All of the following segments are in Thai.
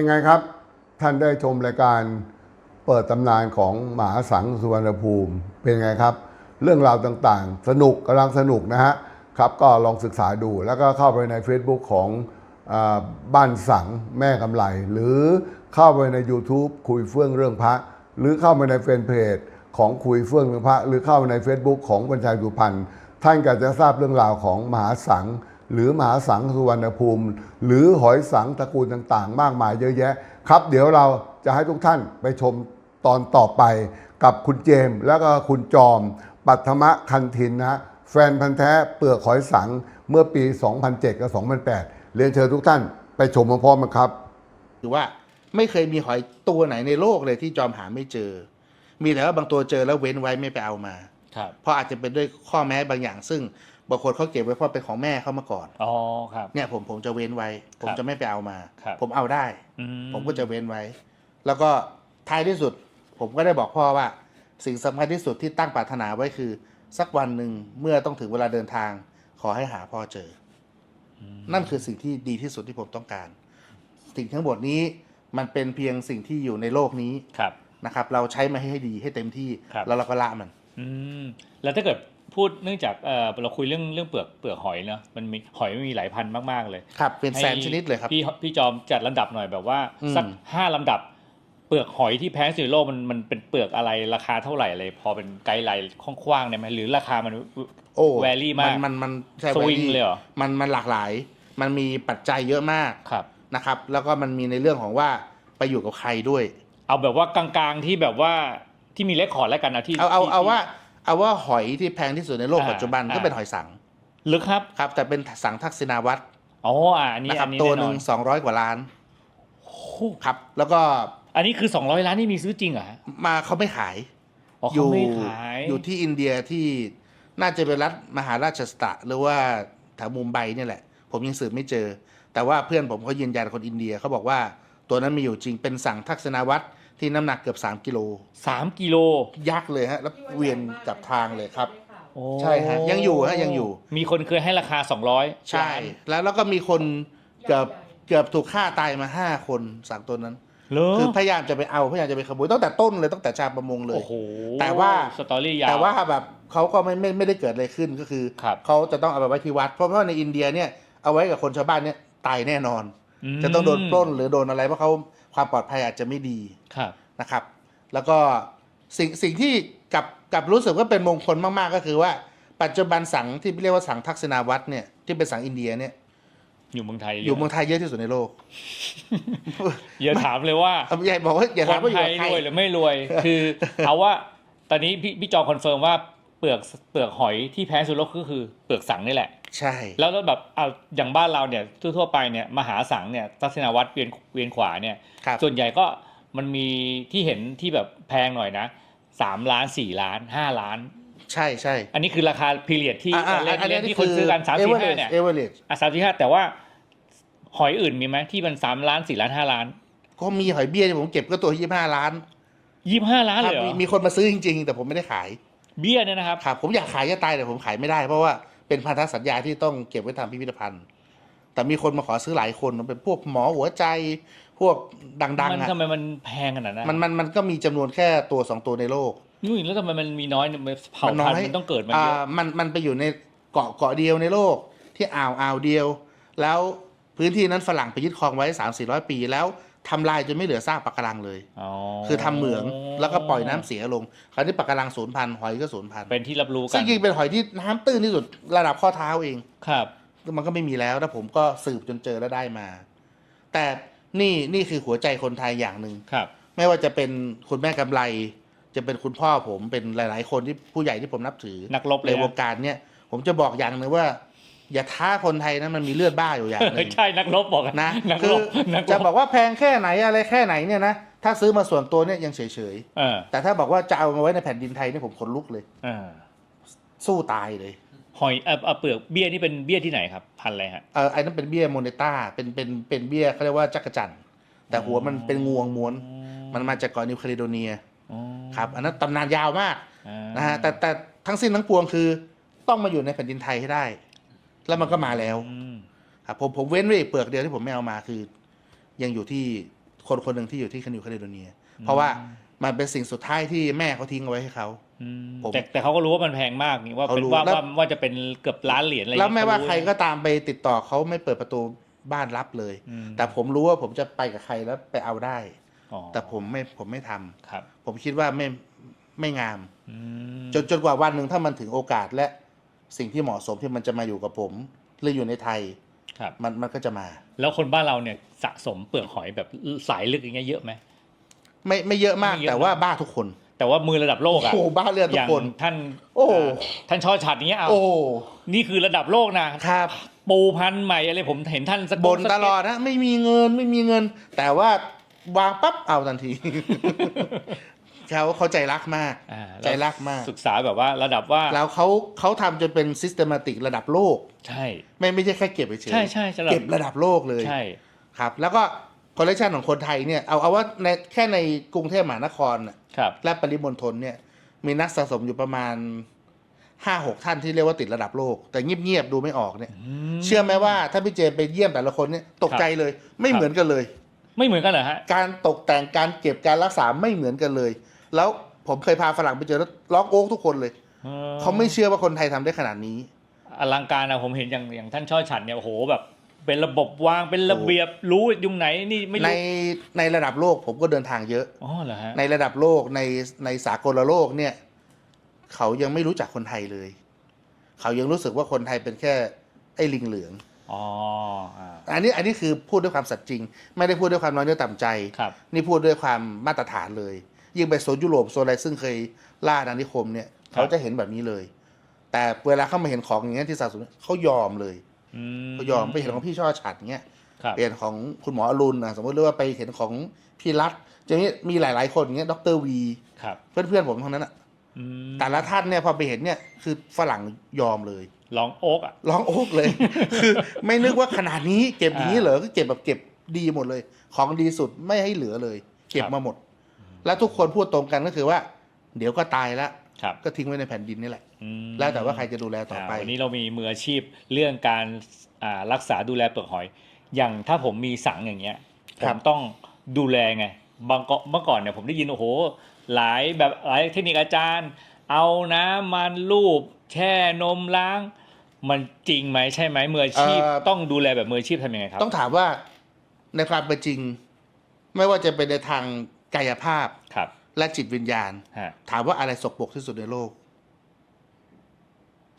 เป็นไงครับ ท่านได้ชมรายการเปิดตำนานของมหาสังสุวรรณภูมิ เป็นไงครับ เรื่องราวต่างๆ สนุกกำลังสนุกนะฮะครับก็ลองศึกษาดูแล้วก็เข้าไปใน Facebook ของอบ้านสังแม่กำไรหรือเข้าไปใน YouTube คุยเฟื่องเรื่องพระ หรือเข้าไปในแฟนเพจของคุยเฟื่องเรื่องพระ หรือเข้าไปใน Facebook ของบรรชัยสุพรรณท่านก็จะทราบเรื่องราวของมหาสัง หรือมหาสังสุวรรณภูมิ หรือหอยสังตระกูลต่างๆ มากมายเยอะแยะ ครับ เดี๋ยวเราจะให้ทุกท่านไปชมตอนต่อไปกับคุณเจมส์แล้วก็คุณจอม ปัทมะคันทินนะฮะแฟนพันธ์แท้เปลือกหอยสังเมื่อปี 2007 กับ 2008 เรียนเชิญทุกท่านไปชมพร้อมๆกันครับคือว่าไม่เคยมีหอยตัวไหนในโลกเลยที่จอมหาไม่เจอ มีแต่ว่าบางตัวเจอแล้วเว้นไว้ไม่ไปเอามา ครับ เพราะอาจจะเป็นด้วยข้อแม้บางอย่างซึ่ง บางคนเขาเก็บไว้เพราะเป็นของแม่เขามาก่อนอ๋อครับเนี่ยผมผมจะเว้นไว้ ผมครับจะไม่ไปเอามาครับผมเอาได้อืผมก็จะเว้นไว้ แล้วก็ท้ายที่สุด ผมก็ได้บอกพ่อว่า สิ่งสำคัญที่สุดที่ตั้งปรารถนาไว้คือ สักวันหนึ่งเมื่อต้องถึงเวลาเดินทาง ขอให้หาพ่อเจออนั่นคือสิ่งที่ดีที่สุดที่ผมต้องการ สิ่งทั้งหมดนี้มันเป็นเพียงสิ่งที่อยู่ในโลกนี้ครับนะครับ เราใช้มาให้ดีให้เต็มที่ครับแล้วเราก็ละมัน อืมแล้วถ้าเกิด พูดเนื่องจากเออเราคุยเรื่องเรื่องเปลือกเปลือกหอยเนาะมันมีหอยมันมีหลายพันธุ์มากๆเลยครับเป็นแสนให้ชนิดเลยครับพี่พี่จอมจัดลำดับหน่อยแบบว่าอืมสักห้าลำดับเปลือกหอยที่แพงที่สุดในโลกมันมันเป็นเปลือกอะไรราคาเท่าไหร่อะไรพอเป็นไกด์ไลน์กว้างๆได้ไหมหรือราคามันโอ้ vary มากมันมันใช่สวิง vary เลยเหรอมันมันหลากหลาย มันมีปัจจัยเยอะมากครับนะครับ แล้วก็มันมีในเรื่องของว่าไปอยู่กับใครด้วย เอาแบบว่ากลางๆที่แบบว่าที่มีเลคคอร์ดแล้วกันนะที่เอาเอาที่เอาว่า เอาว่าหอยที่แพงที่สุดในโลกอ่าปัจจุบันก็อ่าเป็นหอยสังลึกครับครับ แต่เป็นสังทักษิณาวัตรอ๋ออ่าอันนี้นะครัอับนนี้ตัวแน่หนนึ่องนสองร้อยกว่าล้านโอ้โหครับ แล้วก็อันนี้คือ 200 ล้านนี่มีซื้อจริงเหรอฮะมาเขาไม่ขายอ๋ออเขาไม่ขายอยู่ที่อินเดียที่น่าจะเป็นรัฐมหาราชสตะหรือว่าแถวมุมไบเนี่ยแหละ ผมยังสืบไม่เจอ แต่ว่าเพื่อนผมเขายืนยันคนอินเดียเขาบอกว่าตัวนั้นมีอยู่จริงเป็นสังทักษิณาวัตร ที่น้ำหนักเกือบ 3 กิโลสามกิโลยักษ์เลยฮะ แล้วเวียนกลับทางเลยครับ โอ้ใช่ฮะยังอยู่ฮะยังอยู่ มีคนเคยให้ราคา 200ใช่ แล้วแล้วก็มีคนเกือบเกือบถูกฆ่าตายมาห้าคนสังตัวนั้น เหรอคือพยายามจะไปเอาพยายามจะไปขโมยตั้งแต่ต้นเลยตั้งแต่ชาวประมงเลย โอ้โหแต่ว่า สตอรี่ยาว แต่ว่าแบบเขาก็ไม่ไม่ไม่ได้เกิดอะไรขึ้นก็คือครับ เขาจะต้องเอาไปไว้ที่วัด เพราะว่าในอินเดียเนี่ยเอาไว้กับคนชาวบ้านเนี่ยตายแน่นอนมจะต้องโดนปล้นหรือโดนอะไรเพราะเขา ความปลอดภัยอาจจะไม่ดีครับนะครับ แล้วก็สิ่งสิ่งที่กลับกลับรู้สึกว่าเป็นมงคลมากๆก็คือว่า ปัจจุบันสังที่เรียกว่าสังทักษิณาวัตรเนี่ยที่เป็นสังอินเดียเนี่ยอยู่เมืองไทยอยู่เมืองไทยเยอะที่สุดในโลก อย่าถามเลยว่าเอาใหญ่บอกว่าอย่าคถามนว่าอไทยู่ยกับใครรวยหรือไม่รวย คือเอาว่าตอนนี้พี่พี่จอคอนเฟิร์มว่า เปลือกเปลือกหอยที่แพงสุดในโลกก็คือเปลือกสังนี่แหละ ใช่แล้วแล้วแบบเอาอย่างบ้านเราเนี่ยทั่วๆไปเนี่ยมหาสังเนี่ยทัศนวัตรเวียนเวียนขวาเนี่ยครับส่วนใหญ่ก็มันมีที่เห็นที่แบบแพงหน่อยนะสามล้านสี่ล้านห้าล้าน ใช่ใช่อันนี้คือราคาพีเรียดที่อ่าอ่าเล่นอันเล่นี้นที่คนซื้อกันสามสี่ห้าเนี่ยเอเวอเรจอะสามสี่ห้าแต่ว่าหอยอื่นมีไหมที่มันสามล้านสี่ล้านห้าล้าน ก็มีหอยเบี้ยที่ผมเก็บก็ตัวยี่ห้าล้านยี่ห้าล้านคเลรับยเหรมีอมีคนมาซื้อจริง ๆ แต่ผมไม่ได้ขาย เบี้ยเนี่ยนะครับ ครับผมอยากขายจะตายแต่ผมขายไม่ได้ เพราะว่าเป็นพันธสัญญาที่ต้องเก็บไว้ทำพิพิธภัณฑ์ แต่มีคนมาขอซื้อหลายคนมันเป็นพวกหมอหัวใจพวกดังมัๆนอะทำไมมันแพงขนาดนั้นมันมันมันก็มีจำนวนแค่ตัวสองตัวในโลกยุ่ยแล้วทำไมมันมีน้อยเนี่ยมันเผ่ามันน้พัอนยธุ์มันต้องเกิดมาเยอ่าอะ มันมันไปอยู่ในเกาะเกาะเดียวในโลกที่อ่าวอ่าวเดียว แล้วพื้นที่นั้นฝรั่งไปยึดครองไว้สามสี่ร้อยปีแล้ว ทำลายจนไม่เหลือซากปะการังเลยอ๋อคือทำเหมืองแล้วก็ปล่อยน้ำเสียลง คราวนี้ปะการังสูญพันธุ์หอยก็สูญพันธุ์เป็นที่รับรู้กัซึ่นงจริงๆเป็นหอยที่น้ำตื้นที่สุดระดับข้อเท้าเอง ครับ มันก็ไม่มีแล้วแล้วผมก็สืบจนเจอแล้วได้มา แต่นี่นี่คือหัวใจคนไทยอย่างหนึ่ง ครับ ไม่ว่าจะเป็นคุณแม่กำไร จะเป็นคุณพ่อผมเป็นหลาย ๆ คนที่ผู้ใหญ่ที่ผมนับถือนักรบเลในยวงการเนี่ย ผมจะบอกอย่างหนึ่งว่า อย่าท้าคนไทยนะมันมีเลือดบ้าอยู่อย่างหนึ่งใช่นักรบบอกนะนักคืรอบนักรจะบบอกว่าแพงแค่ไหนอะไรแค่ไหนเนี่ยนะถ้าซื้อมาส่วนตัวเนี่ยยังเฉยเออๆแต่ถ้าบอกว่าจะเอามาไว้ในแผ่นดินไทยเนี่ยผมขนลุกเลยเออสู้ตายเลย หอยเอ่อเอาเปลือกเบี้ยนี่เป็นเบี้ยที่ไหนครับ พันธุ์อะไรฮะเออไอ้นั่นเป็นเบี้ยโมเนต้าเป็นเป็นเป็นเบี้ยเขาเรียกว่าจักรจันทร์แต่หัวมันเป็นงวงม้วน มันมาจากเกาะนิวคาลิโดเนียอ๋อครับ อันนั้นตำนานยาวมากอ่านะฮะแต่แต่ทั้งสิ้นทั้งปวงคือ ต้องมาอยู่ในแผ่นดินไทยให้ได้ แล้วมันก็มาแล้วอืมครับผมผมเว้นไว้อีกเปลือกเดียวที่ผมไม่เอามาคือ ยังอยู่ที่คนคนหนึ่งที่อยู่ที่คานิวคาเลโดเนีย เพราะว่ามันเป็นสิ่งสุดท้ายที่แม่เขาทิ้งเอาไว้ให้เขาอืมผมแต่แต่เขาก็รู้ว่ามันแพงมากนี่ว่าเขาเป็นรู้ว่าแล้วว่าว่าจะเป็นเกือบล้านเหรียญอะไรแล้วไม่ว่าเขใครก็ตามไปติดต่อเขาไม่เปิดประตูบ้านรับเลยอืมแต่ผมรู้ว่าผมจะไปกับใครแล้วไปเอาได้อ๋อแต่ผมไม่ผมไม่ทำครับ ผมคิดว่าไม่ไม่งามอืมจนจนกว่าวันหนึ่งถ้ามันถึงโอกาสและ สิ่งที่เหมาะสมที่มันจะมาอยู่กับผมหรืออยู่ในไทยครับมันมันก็จะมา แล้วคนบ้านเราเนี่ยสะสมเปลือกหอยแบบสายลึกอย่างเงี้ยเยอะไหมไม่ไม่เยอะมากไม่เยอะแต่ว่าบ้าทุกคน แต่ว่ามือระดับโลกอะโอ้โหบ้าเรือทุอกย่างคนท่าน โอ้าท่านชอฉัดเนี้ยเอาโอ้นี่คือระดับโลกนะครับ ปูพันธุ์ใหม่อะไรผมเห็นท่านสกบ่นสเก็ตลอดนะไม่มีเงินไม่มีเงิน แต่ว่าวางปั๊บเอาทันที เขาเขาใจรักมากอ่าใจรักมากศึกษาแบบว่าระดับว่าแล้วเขาเขาทำจนเป็น systematic ระดับโลก ใช่ ไม่ไม่ใช่แค่เก็บเฉยๆใช่ใช่สำหรับเก็บระดับโลกเลย ใช่ ครับแล้วก็คอลเลคชันของคนไทยเนี่ยเอาเอาว่าในแค่ในกรุงเทพมหานครน่ะครับ และปริมณฑลเนี่ยมีนักสะสมอยู่ประมาณห้าหกท่านที่เรียกว่าติดระดับโลก แต่เงียบๆดูไม่ออกเนี่ยเชื่อไหมว่าถ้าพี่เจไปเยี่ยมแต่ละคนเนี่ยตกใจเลย ไม่เหมือนกันเลย ไม่เหมือนกันเหรอฮะ การตกแต่งการเก็บการรักษาไม่เหมือนกันเลย แล้วผมเคยพาฝรั่งไปเจอแล้วร้องโอ๊กทุกคนเลย เขาไม่เชื่อว่าคนไทยทำได้ขนาดนี้ อลังการนะผมเห็นอย่างอย่างท่านช่อฉันเนี่ยโอ้โหแบบ เป็นระบบวางเป็นระเบียบรู้ยุงไหนนี่ไม่ในรู้ในระดับโลกผมก็เดินทางเยอะอ๋อเหรอฮะในระดับโลกในในสากลโลกเนี่ยเขายังไม่รู้จักคนไทยเลย เขายังรู้สึกว่าคนไทยเป็นแค่ไอ้ลิงเหลืองอ๋ออ่าอันนี้อันนี้คือพูดด้วยความสัตย์จริง ไม่ได้พูดด้วยความน้อยเนื้อต่ำใจครับนี่พูดด้วยความมาตรฐานเลย ยิ่งไปโซนยุโรปโซนอะไรซึ่งเคยล่าอาณานิคมเนี่ยเขาจะเห็นแบบนี้เลย แต่เวลาเข้ามาเห็นของอย่างเงี้ยที่สะสมเขายอมเลยอืมเขายอมไปเห็นของพี่ช่อฉัดเงี้ยครับไปเห็นของคุณหมออรุณนะสมมติเรียกว่าไปเห็นของพี่รัฐอย่างนี้มีหลาย ๆ คนอย่างเงี้ยดรวีครับเพื่อนๆผมทั้งนั้นอะอืมแต่ละท่านเนี่ยพอไปเห็นเนี่ยคือฝรั่งยอมเลยลองโอ๊กอะร้องโอ๊กเลย คือไม่นึกว่าขนาดนี้เก็บอย่างนี้เหรอก็เก็บแบบเก็บดีหมดเลย ของดีสุดไม่ให้เหลือเลย เก็บครับมาหมด แล้วทุกคนพูดตรงกันก็คือว่า เดี๋ยวก็ตายแล้วครับก็ทิ้งไว้ในแผ่นดินนี่แหละ อืมแล้วแต่ว่าใครจะดูแลต่อไปาวันนี้เรามีมืออาชีพเรื่องการอ่ารักษาดูแลเปลือกหอย อย่างถ้าผมมีสังอย่างเงี้ยผครัมบต้องดูแลไงบางก็เมื่อก่อนเนี่ยผมได้ยินโอ้โห หลายแบบหลายเทคนิคอาจารย์ เอาน้ำมันลูบแช่นมล้าง มันจริงไหมใช่ไหมมืออาชีพต้องดูแลแบบมืออาชีพทำยังไงครับ ต้องถามว่าในความเป็นจริง ไม่ว่าจะเป็นในทาง กายภาพครับ และจิตวิญญาณ ฮะ ถามว่าอะไรสกปรกที่สุดในโลก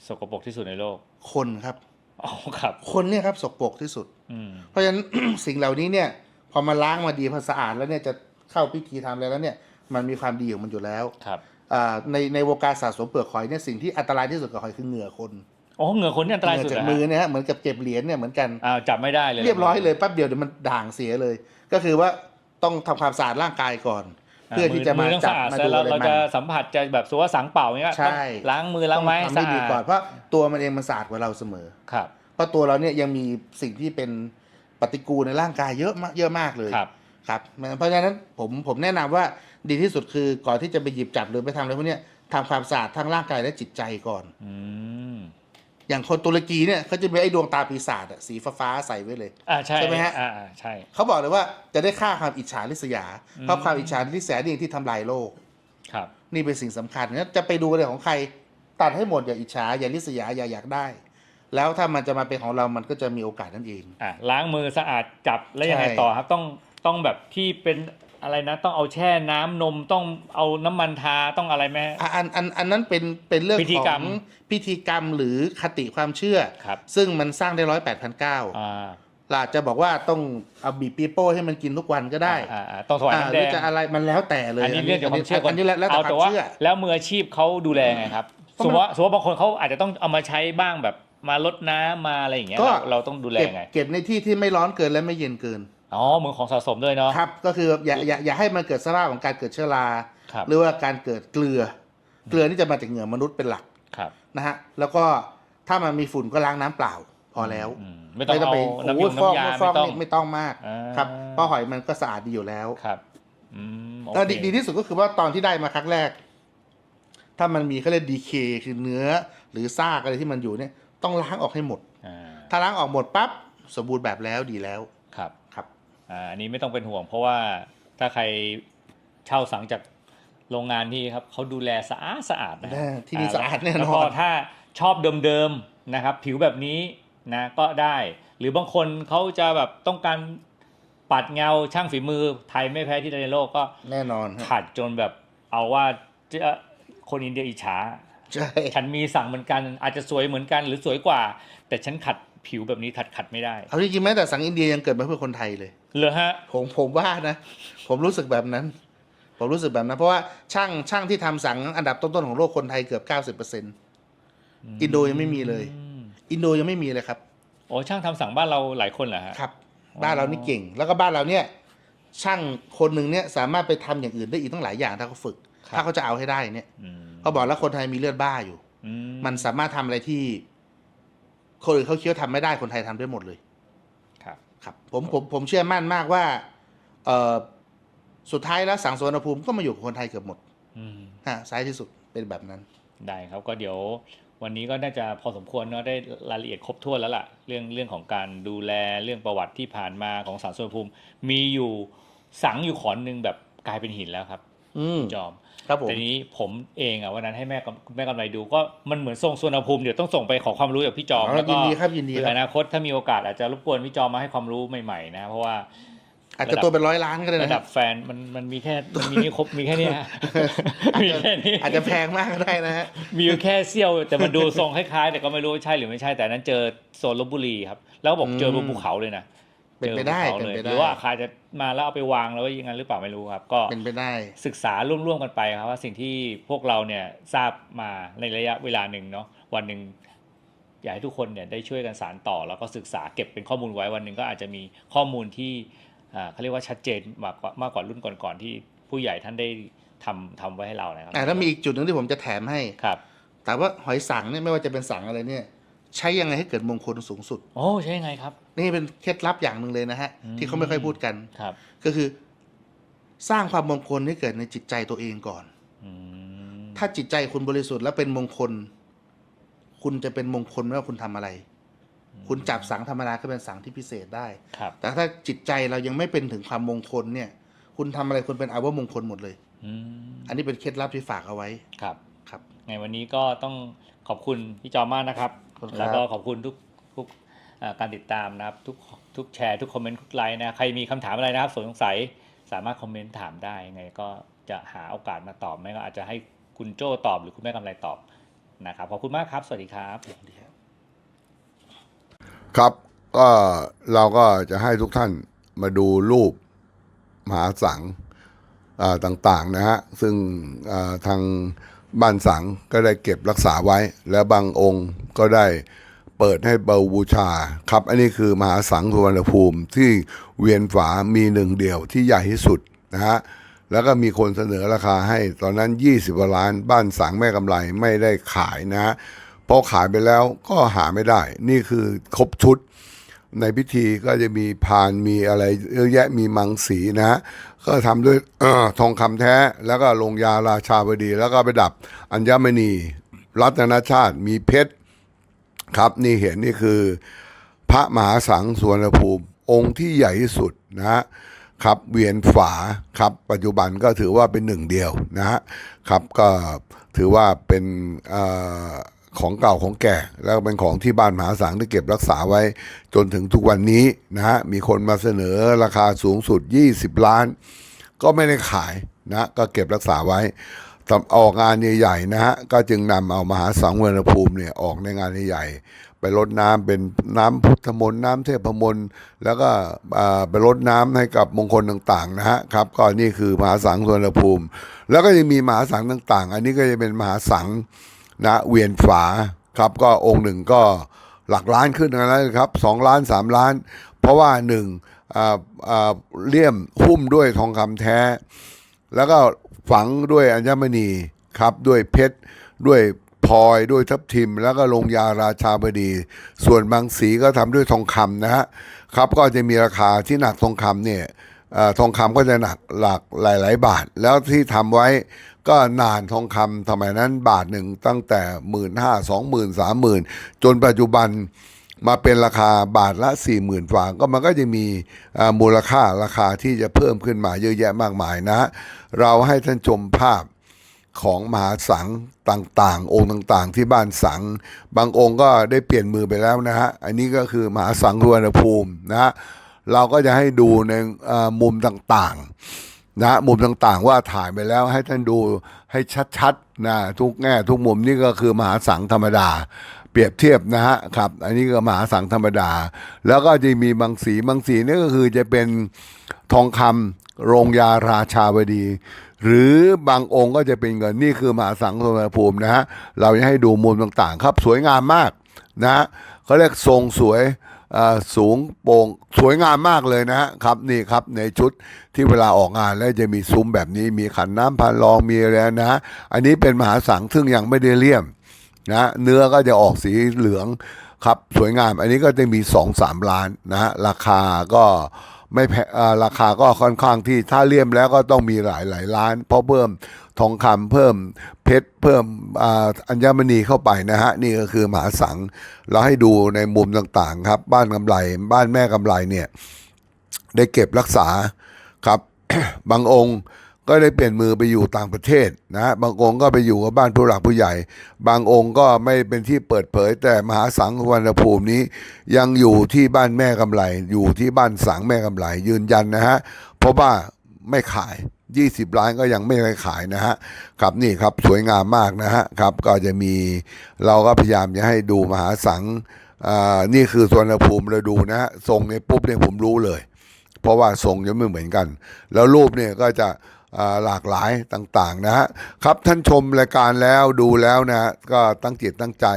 สกปรกที่สุดในโลกคนครับ อ๋อครับ คนเนี่ยครับสกปรกที่สุด อืม เพราะฉะนั้น สิ่งเหล่านี้เนี่ย พอมาล้างมาดีพอสะอาดแล้วเนี่ยจะเข้าพิธีทำอะไรแล้วเนี่ย มันมีความดีของมันอยู่แล้วครับ อ่าในในวงการสะสมเปลือกหอยเนี่ยสิ่งที่อันตรายที่สุดกับหอยคือเหงื่อคนอ๋อเหงื่อคนนี่อันตรายเหสุงื่ดอเหรอจากมือฮะเนี่ยฮะเหมือนกับเก็บเหรียญเนี่ยเหมือนกันอ่าจับไม่ได้เลย เรียบร้อยเลยแป๊บเดียวเดี๋ยวมันด่างเสียเลย ก็คือว่า ต้องทำความสะอาดร่างกายก่อน เพื่อที่จะมาอต้องจับสะอาดมาซะดูแล้วอะไรเรามันจะสัมผัสจะแบบสมมติว่าสังเป่าเงี้ยใช่ต้องล้างมือล้างไม้ต้องสะทำให้ดีอาดก่อนเพราะตัวมันเองมันสะอาดกว่าเราเสมอครับ เพราะตัวเราเนี่ยยังมีสิ่งที่เป็นปฏิกูลในร่างกายเยอะมากเยอะมากเลยครับครับเพราะฉะนั้นผมผมแนะนำว่าดีที่สุดคือก่อนที่จะไปหยิบจับหรือไปทำอะไรพวกเนี้ยทำความสะอาดทั้งร่างกายและจิตใจก่อน อืมอย่างคนตุรกีเนี่ยเขาจะมีไอ้ดวงตาปีศาจอะสีฟ้าๆใส่ไว้เลย อ่าใช่ใช่ไหมฮะ อ่าอ่าใช่ เขาบอกเลยว่าจะได้ฆ่าความอิจฉาริษยาอืมเพราะความอิจฉาริษยานี่ที่ทำลายโลก ครับ นี่เป็นสิ่งสำคัญงั้นจะไปดูอะไรของใครตัดให้หมดอย่าอิจฉาอย่าริษยาอย่าอยากได้ แล้วถ้ามันจะมาเป็นของเรามันก็จะมีโอกาสนั่นเอง อ่าล้างมือสะอาดจับแล้วยังไงใช่ ต่อครับต้องต้องแบบที่เป็น อะไรนะ ต้องเอาแช่น้ำนมต้องเอาน้ำมันทาต้องอะไรไหมอะอันอันอันนั้นเป็นเป็นเรื่องพิธีขกรอรมงพิธีกรรมหรือคติความเชื่อครับซึ่งมันสร้างได้ร้อยแปดพันเก้าอ่าเราอาจจะบอกว่าต้องเอาบีบปีโป้ให้มันกินทุกวันก็ได้อ่าอ่าต้องถวายอ่าน้ำหแดรืองจะอะไรมันแล้วแต่เลย อันนี้เรื่องของความเชื่อก่อันนี้แล้วแล้วแต่เอาคแต่วามว่าเชื่อแล้วมืออาชีพเขาดูแลไงครับก็สมมันมติว่าสมมติว่าบางคนเขาอาจจะต้องเอามาใช้บ้างแบบมาลดน้ำมาอะไรอย่างเงี้ยก็เราเราต้องดูแลเก็บยังไงเก็บในที่ที่ไม่ร้อนเกินและไม่เย็นเกิน อ๋อมือของสะสมด้วยเนาะ ครับ ก็คืออย่าอย่าอย่าให้มันเกิดสภาพของการเกิดเชื้อรา ครับ หรือว่าการเกิดเกลือ เกลือนี่จะมาจากเหงื่อมนุษย์เป็นหลักครับนะฮะ แล้วก็ถ้ามันมีฝุ่นก็ล้างน้ำเปล่าพอแล้วอืมไม่ต้องเอาไปน้ำยโอ้งยฟอกน้ำยาฟอกไม่ต้อง นี่ไม่ต้องมากอ่า ครับเพราะหอยมันก็สะอาดดีอยู่แล้วครับอืมโอแล้วเคดีดีที่สุดก็คือว่าตอนที่ได้มาครั้งแรก ถ้ามันมีเขาเรียกดีเคคือเนื้อ หรือซากอะไรที่มันอยู่เนี่ย ต้องล้างออกให้หมด อ่าถ้าล้างออกหมดปั๊บสมบูรณ์แบบแล้วดีแล้วครับครับ อ่าอันนี้ไม่ต้องเป็นห่วง เพราะว่าถ้าใครเช่าสังจากโรงงานที่ครับเขาดูแลสะอาดสะอาดนะแน่ที่นี่สะอาดแน่นอนแล้วก็ถ้าชอบเดิมๆนะครับ ผิวแบบนี้นะก็ได้ หรือบางคนเขาจะแบบต้องการปัดเงาช่างฝีมือไทยไม่แพ้ที่ใดในโลกก็แน่นอนฮะขัดจนแบบเอาว่าจะคนอินเดียอิจฉาใช่ฉันมีสั่งเหมือนกันอาจจะสวยเหมือนกันหรือสวยกว่า แต่ฉันขัด ผิวแบบนี้ขัดขัดไม่ได้ เอาจริงๆแม้แต่สังอินเดียยังเกิดมาเพื่อคนไทยเลย เหรอฮะ ผมผมว่านะ ผมรู้สึกแบบนั้น ผมรู้สึกแบบนั้น เพราะว่าช่างช่างที่ทำสังอันดับต้นๆของโลกคนไทยเกือบเก้าสิบเปอร์เซ็นอินโดยังไม่มีเลยอืมอินโดยังไม่มีเลยครับโอ้ช่างทำสั่งบ้านเราหลายคนเหรอฮะครับ บ้านเรานี่เก่ง แล้วก็บ้านเราเนี่ย ช่างคนหนึ่งเนี่ยสามารถไปทำอย่างอื่นได้อีกตั้งหลายอย่างถ้าเขาฝึก ถ้าเขาจะเอาให้ได้เนี่ยอืมเขาบอกแล้วคนไทยมีเลือดบ้าอยู่อืมันสามารถทำอะไรที่ คนอื่นเขาคิดว่าทำไม่ได้คนไทยทำได้หมดเลย ครับ ครับ ผมผมผมเชื่อมั่นมากว่า เออสุดท้ายแล้วสังสวนภูมิก็มาอยู่กับคนไทยเกือบหมดอืมฮะซ้ายที่สุดเป็นแบบนั้น ได้ครับก็เดี๋ยววันนี้ก็น่าจะพอสมควรเนาะได้รายละเอียดครบถ้วนแล้วล่ะ เรื่องเรื่องของการดูแลเรื่องประวัติที่ผ่านมาของสารสวนภูมิ มีอยู่สังอยู่ขอนหนึ่งแบบกลายเป็นหินแล้วครับ อืมจอม ครับผม แต่นี้ผมเองอะวันนั้นให้แม่กำแม่กำไรดูก็มันเหมือนทรงสวนภูมิเดี๋ยวต้องส่งไปขอความรู้จากพี่จอมอ๋อแล้วก็ยินดีครับยินดีเผื่คอรับอนาคตถ้ามีโอกาสอาจจะรบกวนพี่จอมมาให้ความรู้ใหม่ๆนะเพราะว่า อาจจะตัวเป็นร้อยล้านก็ได้ระนะดับแฟนมันมันมีแค่มันมีนี่ครบมีแค่เนี้ยอาจมีจะแค่นี้อาจจะแพงมากก็ได้นะฮะ มีอยู่แค่เสี้ยว แต่มันดูทรงคล้ายๆแต่ก็ไม่รู้ว่าใช่หรือไม่ใช่แต่อันนั้นเจอโซนลบบุรีครับ แล้วก็บอกเจอบนภูเขาเลยนะ เป็นไปได้จอบนภูขาเป็นเลยไปได้ หรือว่าอาคารจะมาแล้วเอาไปวางแล้วว่าอย่างนั้นหรือเปล่าไม่รู้ครับ ก็เป็นไปได้ศึกษาร่วมๆกันไปครับว่าสิ่งที่พวกเราเนี่ยทราบมาในระยะเวลาหนึ่งเนาะวันหนึ่งอยากให้ทุกคนเนี่ยได้ช่วยกันสานต่อ แล้วก็ศึกษาเก็บเป็นข้อมูลไว้วันหนึ่งก็อาจจะมีข้อมูลที่อ่าเขาเรียกว่าชัดเจนมากกว่ามากกว่ารุ่นก่อนๆที่ผู้ใหญ่ท่านได้ทำทำไว้ให้เรานะครับอ่าแล้วมีอีกจุดหนึ่งที่ผมจะแถมให้ครับ แต่ว่าหอยสังเนี่ยไม่ว่าจะเป็นสังอะไรเนี่ย ใช้ยังไงให้เกิดมงคลสูงสุด โอ้ใช่ยังไงครับ นี่เป็นเคล็ดลับอย่างหนึ่งเลยนะฮะ อืม ที่เขาไม่ค่อยพูดกัน ครับก็คือ สร้างความมงคลให้เกิดในจิตใจตัวเองก่อน อืมถ้าจิตใจคุณบริสุทธิ์และเป็นมงคล คุณจะเป็นมงคลไม่ว่าคุณทำอะไร คุณจับสังธรรมดาก็เป็นสังที่พิเศษได้ ครับแต่ถ้าจิตใจเรายังไม่เป็นถึงความมงคลเนี่ย คุณทำอะไรคุณเป็นอาวมงคลหมดเลย อืมอันนี้เป็นเคล็ดลับที่ฝากเอาไว้ครับ ครับ ไงวันนี้ก็ต้องขอบคุณพี่จอมมากนะครับขอบ คุณครับ แล้วก็ขอบคุณทุกทุกอ่าการติดตามนะครับ ทุกทุกแชร์ทุกคอมเมนต์ทุกไลน์นะใครมีคำถามอะไรนะครับสงสัยสามารถคอมเมนต์ถามได้ยังไงก็จะหาโอกาสมาตอบไม่ก็อาจจะให้คุณโจ้ตอบหรือคุณแม่กำไรตอบนะครับขอบคุณมากครับ สวัสดีครับ ครับก็เราก็จะให้ทุกท่านมาดูรูปมหาสังอ่าต่างๆนะฮะ ซึ่งอ่าทาง บ้านสังก็ได้เก็บรักษาไว้ และบางองค์ก็ได้เปิดให้เบาบูชาครับ อันนี้คือมหาสังสุวรรณภูมิที่เวียนฝามีหนึ่งเดียวที่ใหญ่ที่สุดนะฮะแล้วก็มีคนเสนอราคาให้ตอนนั้น 20กว่าล้าน บ้านสังแม่กำไรไม่ได้ขายนะฮะพอขายไปแล้วก็หาไม่ได้ นี่คือครบชุด ในพิธีก็จะมีพานมีอะไรเยอะแยะมีมังสีนะฮะ ก็ทำด้วยอทองคำแท้แล้วก็ลงยาราชาบดี แล้วก็ไปดับอัญมณี รัตนชาติมีเพชรครับนี่เห็นนี่คือ พระมหาสังสวนภูมิ องค์ที่ใหญ่ที่สุดนะครับเวียนฝาครับปัจจุบันก็ถือว่าเป็นหนึ่งเดียวนะครับก็ถือว่าเป็นออ ของเก่าของแก่ แล้วเป็นของที่บ้านมหาสังที่เก็บรักษาไว้ จนถึงทุกวันนี้นะฮะมีคนมาเสนอราคาสูงสุด 20 ล้าน ก็ไม่ได้ขายนะก็เก็บรักษาไว้ทำออกงานใหญ่ๆนะฮะก็จึงนำเอามหาสังเวนภูมิเนี่ยออกในงานใหญ่ไปรดน้ำเป็นน้ำพุทธมนต์น้ำเทพมนต์แล้วก็ไปรดน้ำให้กับมงคลต่างๆนะฮะครับก็นี่คือมหาสังสวนภูมิ แล้วก็ยังมีมหาสังต่างๆ อันนี้ก็จะเป็นมหาสัง นะเวียนฝาครับก็องค์หนึ่งก็หลักล้านขึ้นกันแล้วครับสองล้านสามล้าน เพราะว่าหนึ่งเลี่ยมหุ้มด้วยทองคำแท้ แล้วก็ฝังด้วยอัญมณีครับด้วยเพชรด้วยพลอยด้วยทับทิม แล้วก็ลงยาราชาบดี ส่วนบางสีก็ทำด้วยทองคำนะฮะครับก็จะมีราคาที่หนักทองคำเนี่ยอทองคำก็จะหนักหลักหลาย ๆ บาท แล้วที่ทำไว้ ก็นานทองคำสมัยนั้นบาทหนึ่งตั้งแต่หมื่นห้าสองหมื่นสามหมื่นจนปัจจุบันมาเป็นราคาบาทละ4 0,000ฟางก็มันก็จะมีมูลค่าราคาที่จะเพิ่มขึ้นมาเยอะแยะมากมายนะ เราให้ท่านชมภาพของมหาสังต่างๆ องค์ต่างๆ ที่บ้านสัง บางองค์ก็ได้เปลี่ยนมือไปแล้วนะฮะ อันนี้ก็คือมหาสังทวนภูมินะฮะเราก็จะให้ดูในมุมต่างๆ นะมุมต่างๆว่าถ่ายไปแล้วให้ท่านดูให้ชัดๆนะทุกแง่ทุกมุมนี่ก็คือมหาสังธรรมดา เปรียบเทียบนะฮะครับ อันนี้ก็มหาสังธรรมดา แล้วก็จะมีบางสีบางสีนี่ก็คือจะเป็นทองคำโรงยาราชาวดี หรือบางองค์ก็จะเป็นเงินนี่คือมหาสังสมภูมินะฮะเราจะให้ดูมุมต่างๆ ครับสวยงามมากนะเขาเรียกทรงสวย สูงโปร่งสวยงามมากเลยนะฮะครับนี่ครับในชุดที่เวลาออกงานแล้วจะมีซุ้มแบบนี้มีขันน้ำพันรองมีอะไรนะ อันนี้เป็นมหาสังซึ่งยังไม่ได้เลี่ยมนะเนื้อก็จะออกสีเหลืองครับสวยงาม อันนี้ก็จะมี2อสามล้านนะฮะราคาก็ไม่แพอ่าราคาก็ค่อนข้างที่ถ้าเลี่ยมแล้วก็ต้องมีหลายหลายล้าน เพราะเพิ่ม ทองคำเพิ่มเพชรเพิ่มอัญมณีเข้าไปนะฮะนี่ก็คือมหาสังเราให้ดูในมุมต่างๆครับ บ้านกำไร บ้านแม่กำไรเนี่ยได้เก็บรักษาครับ บางองค์ก็ได้เปลี่ยนมือไปอยู่ต่างประเทศนะฮะบางองค์ก็ไปอยู่กับบ้านผู้หลักผู้ใหญ่ บางองค์ก็ไม่เป็นที่เปิดเผย แต่มหาสังวรรณภูมินี้ ยังอยู่ที่บ้านแม่กำไร อยู่ที่บ้านสังแม่กำไรยืนยันนะฮะเพราะว่าไม่ขาย 20 ล้านก็ยังไม่ได้ขายนะฮะครับนี่ครับสวยงามมากนะฮะครับก็จะมีเราก็พยายามจะให้ดูมหาสังอ่านี่คือสวนภูมิเราดูนะฮะทรงในปุ๊บเนี่ยผมรู้เลย เพราะว่าทรงจะไม่เหมือนกัน แล้วรูปเนี่ยก็จะหลากหลายต่างๆนะฮะครับท่านชมรายการแล้วดูแล้วนะก็ตั้งจิตตั้งใจ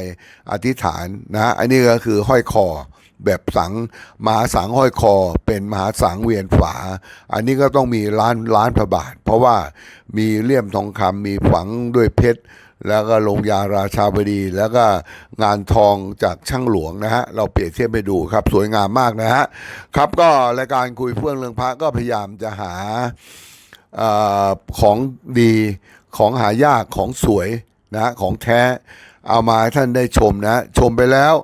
อธิษฐานนะอันนี้ก็คือห้อยคอ แบบสังมหาสังห้อยคอ เป็นมหาสังเวียนฝา อันนี้ก็ต้องมีล้านล้านพระบาท เพราะว่ามีเลี่ยมทองคำมีฝังด้วยเพชรแล้วก็ลงยาราชาบดีแล้วก็งานทองจากช่างหลวงนะฮะเราเปรียบเทียบไปดูครับ สวยงามมากนะฮะครับก็รายการคุยเฟื่องเรื่องพระก็พยายามจะหาออของดีของหายากของสวยนะของแท้ เอามาให้ท่านได้ชมนะ ชมไปแล้ว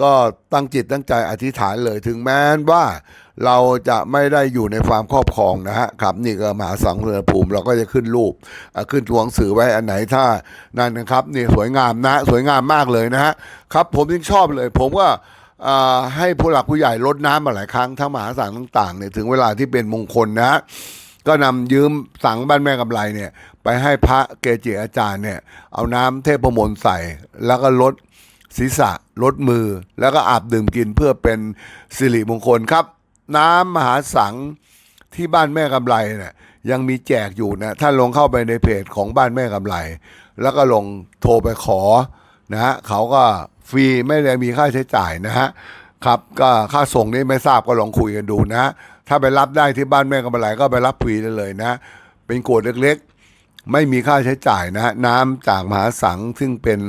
ก็ตั้งจิตตั้งใจอธิษฐานเลยถึงแม้ว่าเราจะไม่ได้อยู่ในความครอบครองนะฮะครับนี่ก็มหาสังเรือภูมิเราก็จะขึ้นรูปขึ้นตัวหนังสือไว้อันไหนถ้านั่นนะครับนี่สวยงามนะสวยงามมากเลยนะฮะครับผมยิ่งชอบเลย ผมก็ให้ผู้หลักผู้ใหญ่ลดน้ำมาหลายครั้งทั้งมหาสังต่างๆเนี่ยถึงเวลาที่เป็นมงคลนะฮะก็นำยืมสังบ้านแม่กำไรเนี่ย ไปให้พระเกจิอาจารย์เนี่ย เอาน้ำเทพมนต์ใส่แล้วก็ลด ศีรษะลดมือ แล้วก็อาบดื่มกินเพื่อเป็นสิริมงคลครับ น้ำมหาสังที่บ้านแม่กำไรเนี่ยยังมีแจกอยู่นะถ้าลงเข้าไปในเพจของบ้านแม่กำไร แล้วก็ลงโทรไปขอนะฮะเขาก็ฟรีไม่ได้มีค่าใช้จ่ายนะฮะครับก็ค่าส่งนี่ไม่ทราบก็ลองคุยกันดูนะ ถ้าไปรับได้ที่บ้านแม่กำไรก็ไปรับฟรีได้เลยนะ เป็นโกดเล็กๆ ไม่มีค่าใช้จ่ายนะฮะน้ำจากมหาสังซึ่งเป็น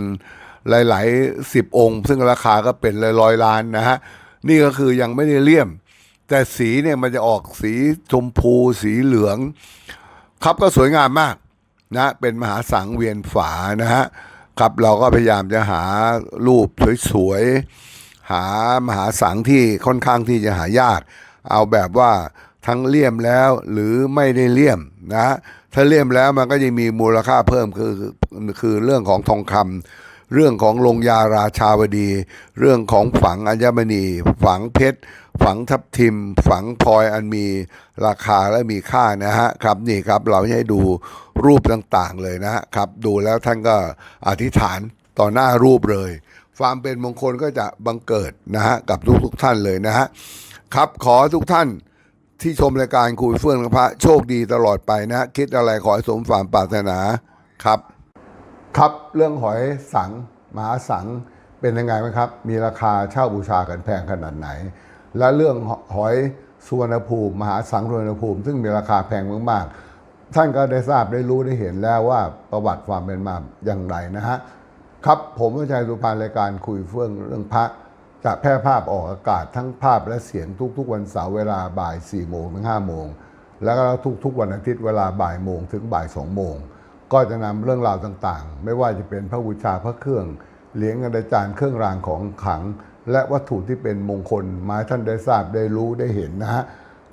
หลายๆสิบองค์ ซึ่งราคาก็เป็นร้อยล้านนะฮะ นี่ก็คือยังไม่ได้เลี่ยม แต่สีเนี่ยมันจะออกสีชมพูสีเหลือง ครับก็สวยงามมากนะเป็นมหาสังเวียนฝานะฮะครับเราก็พยายามจะหารูปสวยๆ หามหาสังที่ค่อนข้างที่จะหายาก เอาแบบว่าทั้งเลี่ยมแล้วหรือไม่ได้เลี่ยมนะถ้าเลี่ยมแล้วมันก็จะมีมูลค่าเพิ่มคือคือเรื่องของทองคำ เรื่องของลงยาราชาวดี เรื่องของฝังอัญมณี ฝังเพชร ฝังทับทิม ฝังพลอยอันมีราคาและมีค่านะฮะครับนี่ครับเราให้ดูรูปต่างๆเลยนะครับ ดูแล้วท่านก็อธิษฐานต่อหน้ารูปเลย ความเป็นมงคลก็จะบังเกิดนะฮะกับทุกๆท่านเลยนะฮะครับขอทุกท่านที่ชมรายการคุยเฟื่องพระโชคดีตลอดไปนะฮะคิดอะไรขอให้สมความปรารถนาครับ ครับเรื่องหอยสังมหาสังเป็นยังไงไหมครับ มีราคาเช่าบูชากันแพงขนาดไหน และเรื่องหอยสุวรรณภูมิ มหาสังสุวรรณภูมิ ซึ่งมีราคาแพงมากๆ ท่านก็ได้ทราบได้รู้ได้เห็นแล้วว่าประวัติความเป็นมาอย่างไรนะฮะครับผมวิชัยสุพรรณรายการคุยเฟื่องเรื่องพระจะแพร่ภาพออกอากาศทั้งภาพและเสียงทุก ๆ วันเสาร์เวลาบ่าย4โมงถึง5โมงแล้วก็ทุกๆวันอาทิตย์เวลาบ่ายโมงถึงบ่าย2โมง ก็จะนำเรื่องราวต่างๆ ไม่ว่าจะเป็นพระบูชาพระเครื่องเหรียญกระจานเครื่องรางของขลัง และวัตถุที่เป็นมงคลมาให้ท่านได้ทราบได้รู้ได้เห็นนะฮะ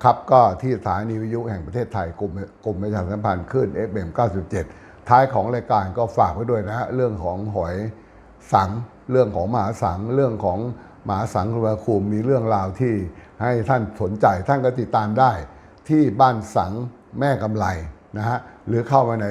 ครับก็ที่สถานีวิทยุแห่งประเทศไทยกรมกรมประชาสัมพันธ์ขึ้น FM 97 ท้ายของรายการก็ฝากไว้ด้วยนะฮะเรื่องของหอยสัง เรื่องของหมาสัง เรื่องของหมาสังคุคูมมีเรื่องราวที่ให้ท่านสนใจท่านก็ติดตามได้ ที่บ้านสังแม่กำไรนะฮะหรือเข้ามาใน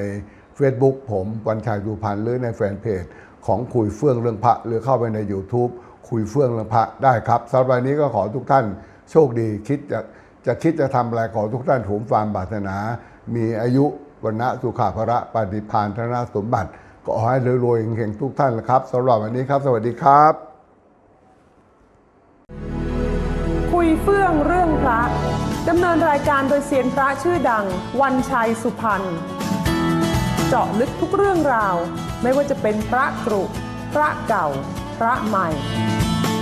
Facebook ผมวันชัยดูพันธ์หรือในแฟนเพจของคุยเฟื่องเรื่องพระหรือเข้าไปใน YouTube คุยเฟื่องเรื่องพระได้ครับสำหรับวันนี้ก็ขอทุกท่านโชคดีคิดจะจะคิดจะทำอะไรขอทุกท่านถูมฟามบาสนา มีอายุวันณะสุขาภระปฏิพานธนสมบัติ ก็ขอให้รวยๆเฮงๆทุกท่านนะครับสำหรับวันนี้ครับ สวัสดีครับ คุยเฟื่องเรื่องพระดำเนินรายการโดยเซียนพระชื่อดัง วันชัยสุพรรณ เจาะลึกทุกเรื่องราว ไม่ว่าจะเป็นพระกรุพระเก่า พระใหม่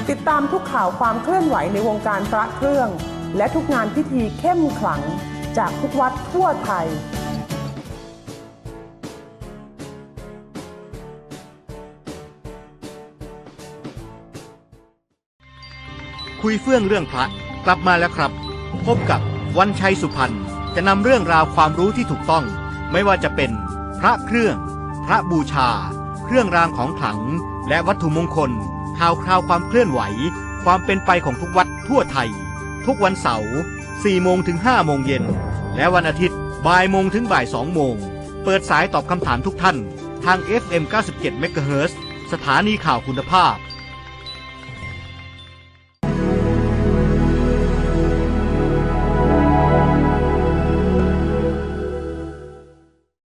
ติดตามทุกข่าวความเคลื่อนไหวในวงการพระเครื่อง และทุกงานพิธีเข้มขลัง จากทุกวัดทั่วไทยคุยเฟื่องเรื่องพระกลับมาแล้วครับ พบกับวันชัยสุพรรณจะนำเรื่องราวความรู้ที่ถูกต้อง ไม่ว่าจะเป็น พระเครื่อง พระบูชา เครื่องรางของขลัง และวัตถุมงคล ข่าวคราวความเคลื่อนไหว ความเป็นไปของทุกวัดทั่วไทย ทุกวันเสาร์4โมงถึง5โมงเย็น และวันอาทิตย์บ่ายโมงถึงบ่าย2โมง เปิดสายตอบคำถามทุกท่าน ทาง FM 97 MHz สถานีข่าวคุณภาพ